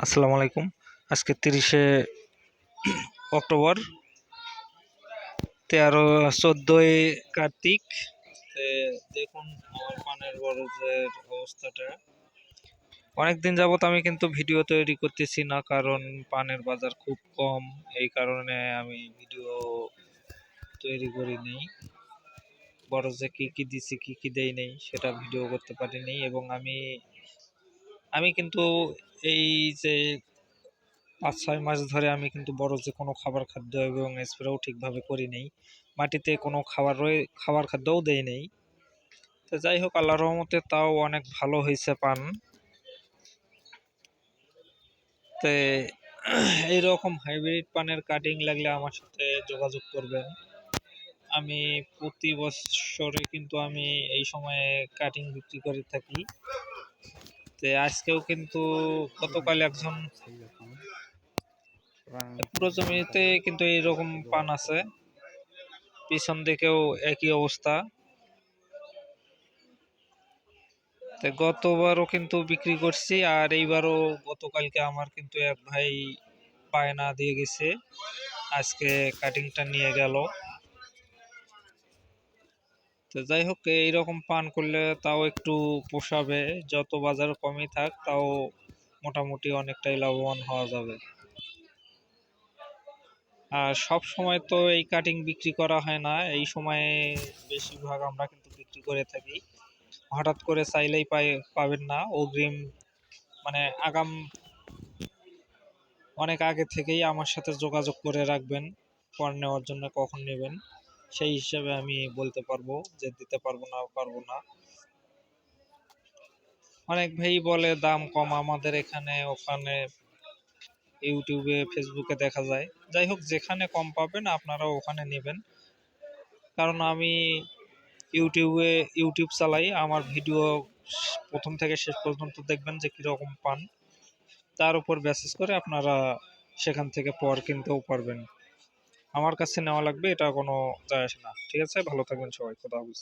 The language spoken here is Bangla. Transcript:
আসসালামু আলাইকুম। আজকে তিরিশে অক্টোবর, তেরো, চোদ্দোই কার্তিক। দেখুন আমার পানের বরজের অবস্থাটা। অনেক দিন যাবত আমি কিন্তু ভিডিও তৈরি করতেছি না, কারণ পানের বাজার খুব কম। এই কারণে আমি ভিডিও তৈরি করি নেই বরজে কী কী দিছি, কী কী দেই নেই সেটা ভিডিও করতে পারিনি এবং আমি আমি কিন্তু এই যে পাঁচ, ছয় মাস ধরে আমি কিন্তু বড় যে কোনো খাবার খাদ্য এবং স্প্রেও ঠিকভাবে করি নেই, মাটিতে কোনো খাবার রয়ে, খাবার খাদ্যও দেই নেই। তো যাই হোক আল্লাহ রহমতে তাও অনেক ভালো হয়েছে পান। তে এইরকম হাইব্রিড পানের কাটিং লাগলে আমার সাথে যোগাযোগ করবেন। আমি প্রতি বছরে কিন্তু আমি এই সময়ে কাটিং বিক্রি করে থাকি। আজকেও কিন্তু গতকাল একজন পুরো জমিতে কিন্তু এইরকম পান আছে। পিছন দিকেও একই অবস্থা। গতবারও কিন্তু বিক্রি করছি আর এইবারও গতকালকে আমার কিন্তু এক ভাই পায়না দিয়ে গেছে। আজকে কাটিংটা নিয়ে গেল। তো যাই হোক, এইরকম পান করলে তাও একটু পোষাবে। যত বাজার কমই থাক, তাও মোটামুটি অনেকটাই লাভবান হওয়া যাবে। আর সব সময় তো এই কাটিং বিক্রি করা হয় না, এই সময়ে বেশিরভাগ আমরা কিন্তু বিক্রি করে থাকি। হঠাৎ করে চাইলেই পাই, পাবেন না। অগ্রিম মানে আগাম অনেক আগে থেকেই আমার সাথে যোগাযোগ করে রাখবেন পণ নেওয়ার জন্য কখন নেবেন। সেই হিসাবে আমি বলতে পারব যে দিতে পারব না পারব না। অনেক ভাই বলে দাম কম আমাদের এখানে, ওখানে ইউটিউবে ফেসবুকে দেখা যায়। যাই হোক, যেখানে কম পাবেন আপনারা ওখানে নেবেন। কারণ আমি ইউটিউবে ইউটিউব চালাই, আমার ভিডিও প্রথম থেকে শেষ পর্যন্ত দেখবেন যে কীরকম পান। তার উপর বেসিস করে আপনারা সেখান থেকে পর কিনতেও পারবেন। আমার কাছে নেওয়া লাগবে, এটা কোনো যায় আসে না। ঠিক আছে? ভালো থাকবেন সবাই, খোদা হাফিজ।